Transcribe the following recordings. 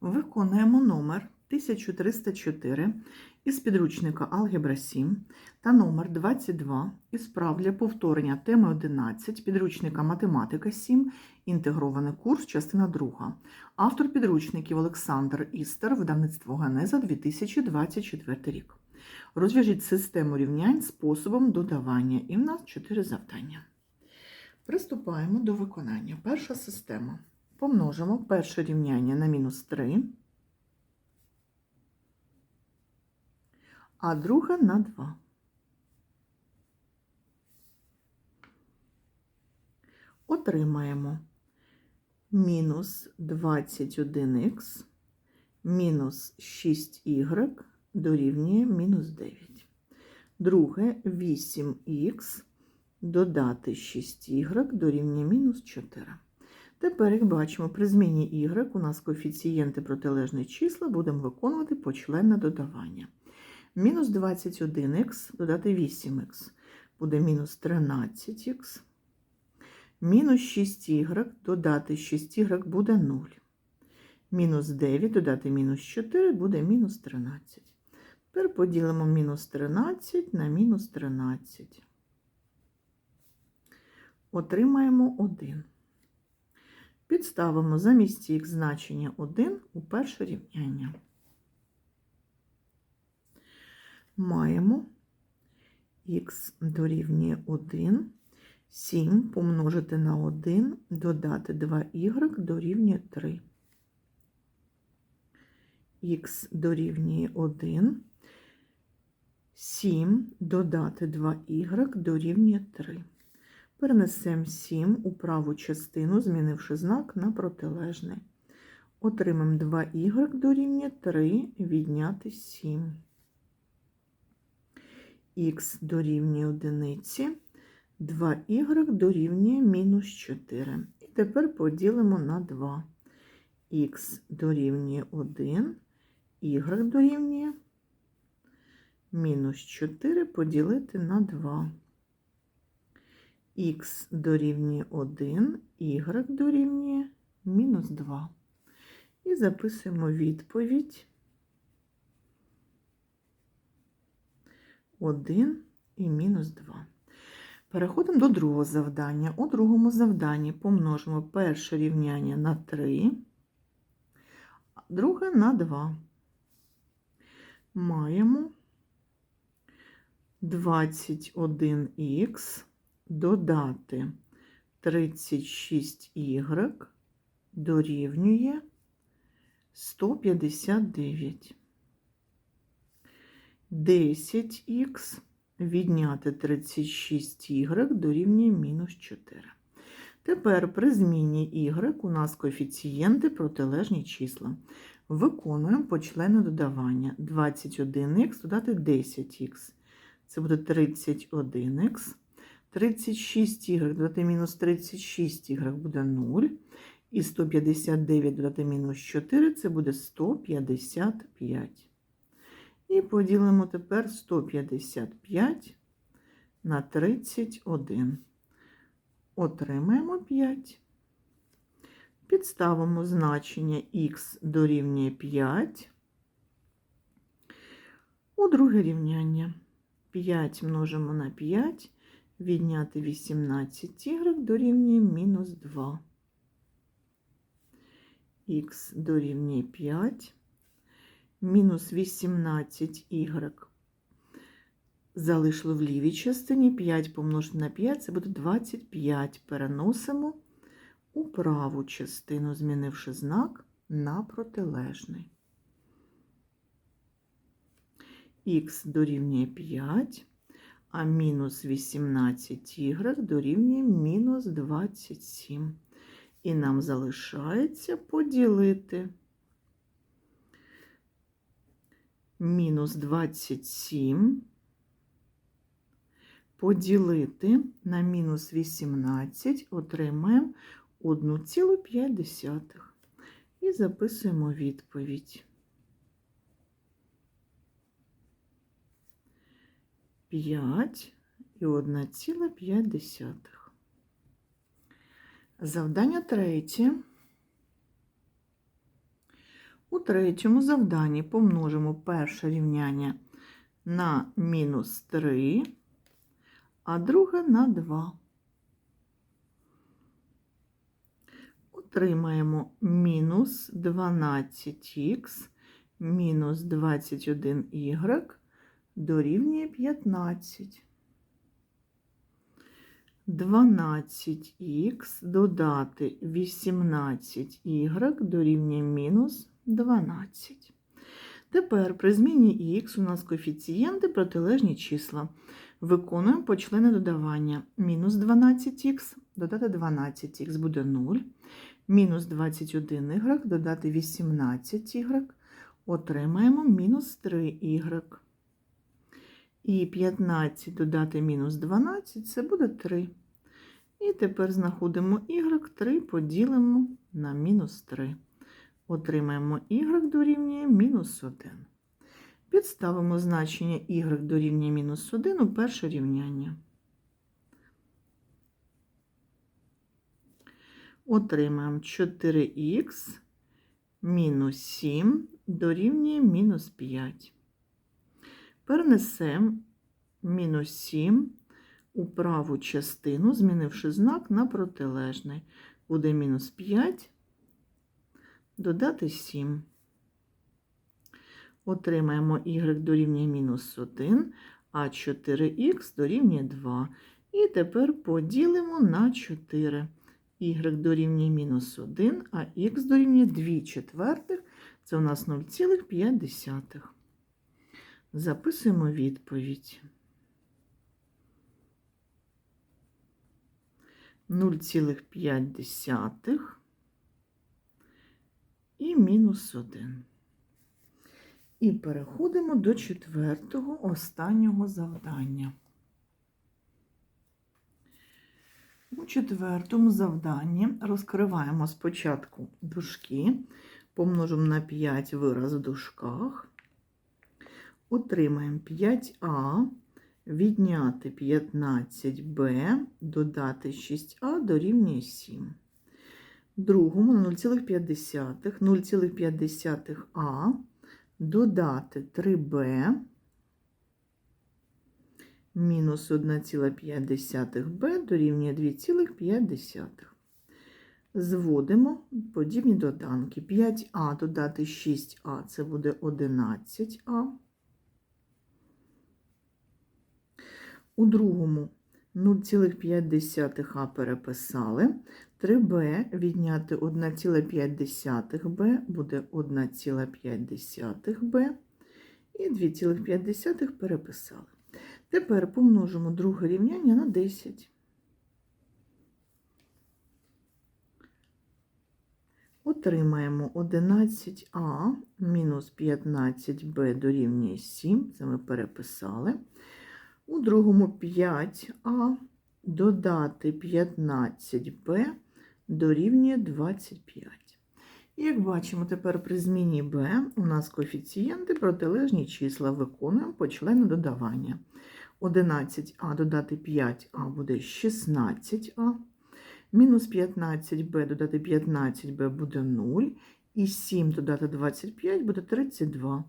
Виконуємо номер 1304 із підручника Алгебра 7 та номер 22 із прав для повторення теми 11 підручника Математика 7, інтегрований курс, частина 2. Автор підручників Олександр Істер, видавництво Генеза 2024 рік. Розв'яжіть систему рівнянь способом додавання. І в нас 4 завдання. Приступаємо до виконання. Перша система. Помножимо перше рівняння на мінус 3, а друге на 2. Отримаємо мінус 21х мінус 6y дорівнює мінус 9. Друге 8х додати 6y дорівнює мінус 4. Тепер, як бачимо, при зміні y у нас коефіцієнти протилежні числа будемо виконувати почленне додавання. Мінус 21х додати 8х буде мінус 13х. Мінус 6y додати 6y буде 0. Мінус 9 додати мінус 4 буде мінус 13. Тепер поділимо мінус 13 на мінус 13. Отримаємо 1. Підставимо замість х значення 1 у перше рівняння. Маємо х дорівнює 1, 7 помножити на 1, додати 2y дорівнює 3. х дорівнює 1, 7 додати 2y дорівнює 3. Перенесемо 7 у праву частину, змінивши знак на протилежний. Отримаємо 2y дорівнює 3, відняти 7. Х дорівнює 1, 2y дорівнює мінус 4. І тепер поділимо на 2. Х дорівнює 1, y дорівнює мінус 4 поділити на 2 х дорівнює 1, y дорівнює мінус 2. І записуємо відповідь 1 і мінус 2. Переходимо до другого завдання. У другому завданні помножимо перше рівняння на 3, а друге на 2. Маємо 21х додати 36y дорівнює 159. 10х відняти 36y дорівнює мінус 4. Тепер при зміні y у нас коефіцієнти протилежні числа. Виконуємо почленне додавання. 21х додати 10х. Це буде 31х. 36y додати мінус 36y буде 0. І 159 додати мінус 4 це буде 155. І поділимо тепер 155 на 31. Отримаємо 5. Підставимо значення х дорівнює 5. У друге рівняння 5 множимо на 5 відняти 18 y дорівнює мінус 2. Х дорівнює 5, мінус 18 y залишили в лівій частині, 5 помножити на 5, це буде 25. Переносимо у праву частину, змінивши знак на протилежний. Х дорівнює 5 а мінус 18y дорівнює мінус 27. І нам залишається поділити мінус 27 поділити на мінус 18 отримаємо 1,5. І записуємо відповідь. 5 і 1,5. Завдання третє. У третьому завданні помножимо перше рівняння на мінус 3, а друге на 2. Отримаємо мінус 12х мінус 21y дорівнює 15. 12х додати 18y дорівнює мінус 12. Тепер при зміні х у нас коефіцієнти протилежні числа. Виконуємо почлени додавання. Мінус 12х додати 12х буде 0. Мінус 21y додати 18y. Отримаємо мінус 3y. І 15 додати мінус 12 це буде 3. І тепер знаходимо y 3 поділимо на мінус 3. Отримаємо y дорівнює мінус 1. Підставимо значення y дорівнює мінус 1 у перше рівняння. Отримаємо 4х мінус 7 дорівнює мінус 5. Перенесемо мінус 7 у праву частину, змінивши знак на протилежний. Буде мінус 5, додати 7. Отримаємо y дорівнює мінус 1, а 4х дорівнює 2. І тепер поділимо на 4. y дорівнює мінус 1, а х дорівнює 2 четвертих. Це у нас 0,5. Записуємо відповідь. 0,5 і мінус 1. І переходимо до четвертого останнього завдання. У четвертому завданні розкриваємо спочатку дужки, помножимо на 5 вираз в дужках. Отримаємо 5а, відняти 15b, додати 6а дорівнює 7. Другому 0,5, 0,5а, додати 3b, мінус 1,5b дорівнює 2,5. Зводимо подібні доданки. 5а додати 6а це буде 11а. У другому 0,5а переписали. 3b відняти 1,5b буде 1,5b. І 2,5 переписали. Тепер помножимо друге рівняння на 10. Отримаємо 11а мінус 15b дорівнює 7. Це ми переписали. У другому 5а додати 15b дорівнює 25. І як бачимо, тепер при зміні b у нас коефіцієнти протилежні числа виконуємо по члену додавання. 11а додати 5а буде 16а. Мінус 15b додати 15b буде 0. І 7 додати 25 буде 32.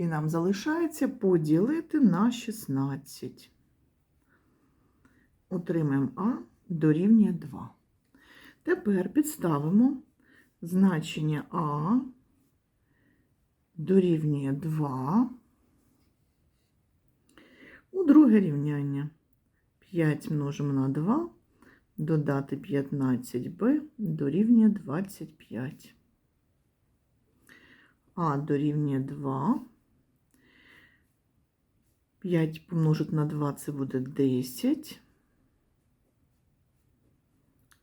І нам залишається поділити на 16. Отримаємо А дорівнює 2. Тепер підставимо значення А дорівнює 2. У друге рівняння 5 множимо на 2, додати 15b дорівнює 25. А дорівнює 2. 5 помножити на 2 це буде 10.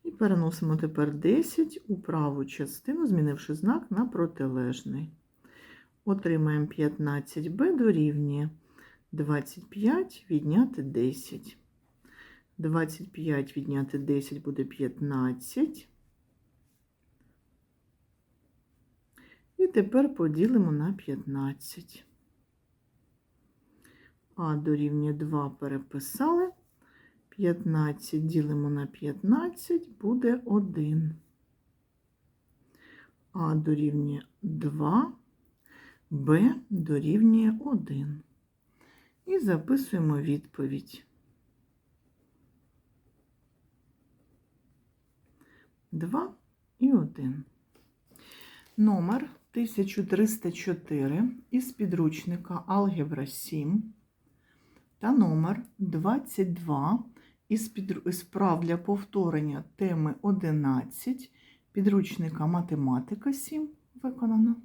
І переносимо тепер 10 у праву частину, змінивши знак на протилежний. Отримаємо 15b дорівнює 25 відняти 10. 25 відняти 10 буде 15. І тепер поділимо на 15. А дорівнює 2 переписали. 15 ділимо на 15 буде 1. А дорівнює 2, Б дорівнює 1. І записуємо відповідь. 2 і 1. Номер 1304 із підручника Алгебра 7 та номер 22 із справ для повторення теми 11 підручника Математика 7 виконано.